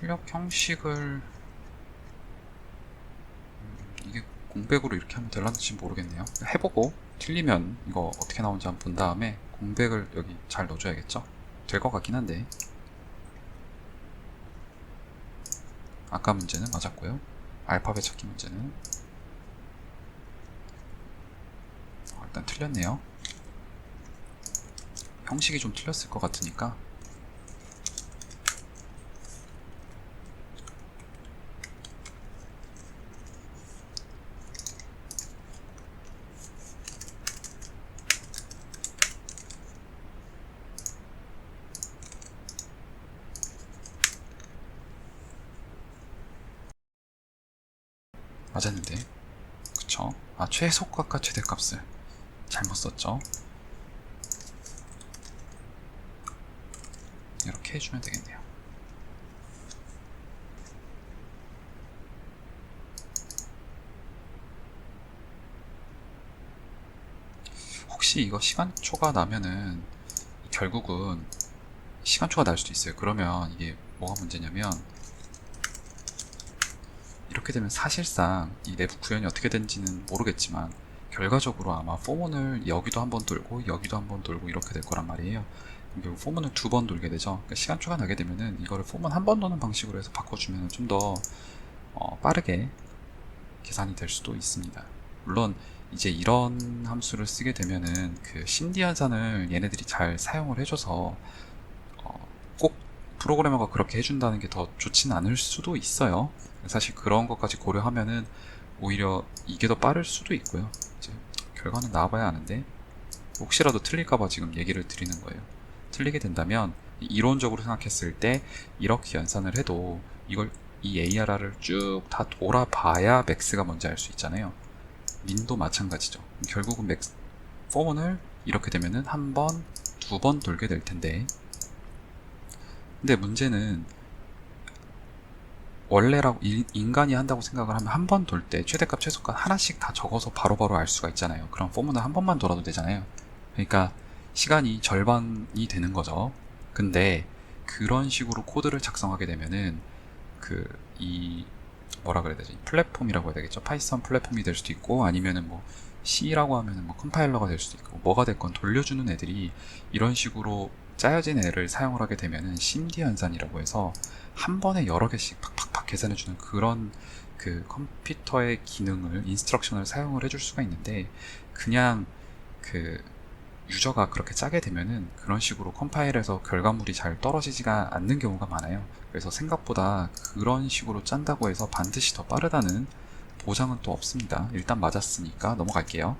출력 형식을 음, 이게 공백으로 이렇게 하면 될란지 모르겠네요. 해보고 틀리면 이거 어떻게 나오는지 한번 본 다음에 공백을 여기 잘 넣어줘야겠죠? 될 것 같긴 한데 아까 문제는 맞았고요. 알파벳 찾기 문제는 어, 일단 틀렸네요. 형식이 좀 틀렸을 것 같으니까 맞았는데. 그쵸? 아 최소값과 최대값을 잘못 썼죠? 이렇게 해주면 되겠네요. 혹시 이거 시간초가 나면은 결국은 시간초가 날 수도 있어요. 그러면 이게 뭐가 문제냐면 이렇게 되면 사실상 이 내부 구현이 어떻게 된지는 모르겠지만 결과적으로 아마 포문을 여기도 한 번 돌고 여기도 한 번 돌고 이렇게 될 거란 말이에요. 결국 포문을 두 번 돌게 되죠. 그러니까 시간 초가 나게 되면은 이거를 포문 한 번 도는 방식으로 해서 바꿔주면 좀더 어, 빠르게 계산이 될 수도 있습니다. 물론 이제 이런 함수를 쓰게 되면은 그 신디한산을 얘네들이 잘 사용을 해줘서 어, 꼭 프로그래머가 그렇게 해준다는 게 더 좋지는 않을 수도 있어요. 사실 그런 것까지 고려하면은 오히려 이게 더 빠를 수도 있고요. 이제 결과는 나와봐야 아는데 혹시라도 틀릴까봐 지금 얘기를 드리는 거예요. 틀리게 된다면 이론적으로 생각했을 때 이렇게 연산을 해도 이걸 이 ARR을 쭉 다 돌아봐야 맥스가 뭔지 알 수 있잖아요. 민도 마찬가지죠. 결국은 맥스 포문을 이렇게 되면은 한 번, 두 번 돌게 될 텐데 근데 문제는 원래라고 인- 인간이 한다고 생각을 하면 한 번 돌 때 최대값 최소값 하나씩 다 적어서 바로바로 알 수가 있잖아요. 그럼 포문을 한 번만 돌아도 되잖아요. 그러니까 시간이 절반이 되는 거죠. 근데 그런 식으로 코드를 작성하게 되면은 그 이 뭐라 그래야 되지? 플랫폼이라고 해야 되겠죠. 파이썬 플랫폼이 될 수도 있고 아니면은 뭐 C라고 하면은 뭐 컴파일러가 될 수도 있고 뭐가 됐건 돌려주는 애들이 이런 식으로 짜여진 애를 사용을 하게 되면은 심디 연산이라고 해서 한 번에 여러 개씩 팍팍팍 계산해주는 그런 그 컴퓨터의 기능을 인스트럭션을 사용을 해줄 수가 있는데 그냥 그 유저가 그렇게 짜게 되면은 그런 식으로 컴파일해서 결과물이 잘 떨어지지가 않는 경우가 많아요. 그래서 생각보다 그런 식으로 짠다고 해서 반드시 더 빠르다는 보장은 또 없습니다. 일단 맞았으니까 넘어갈게요.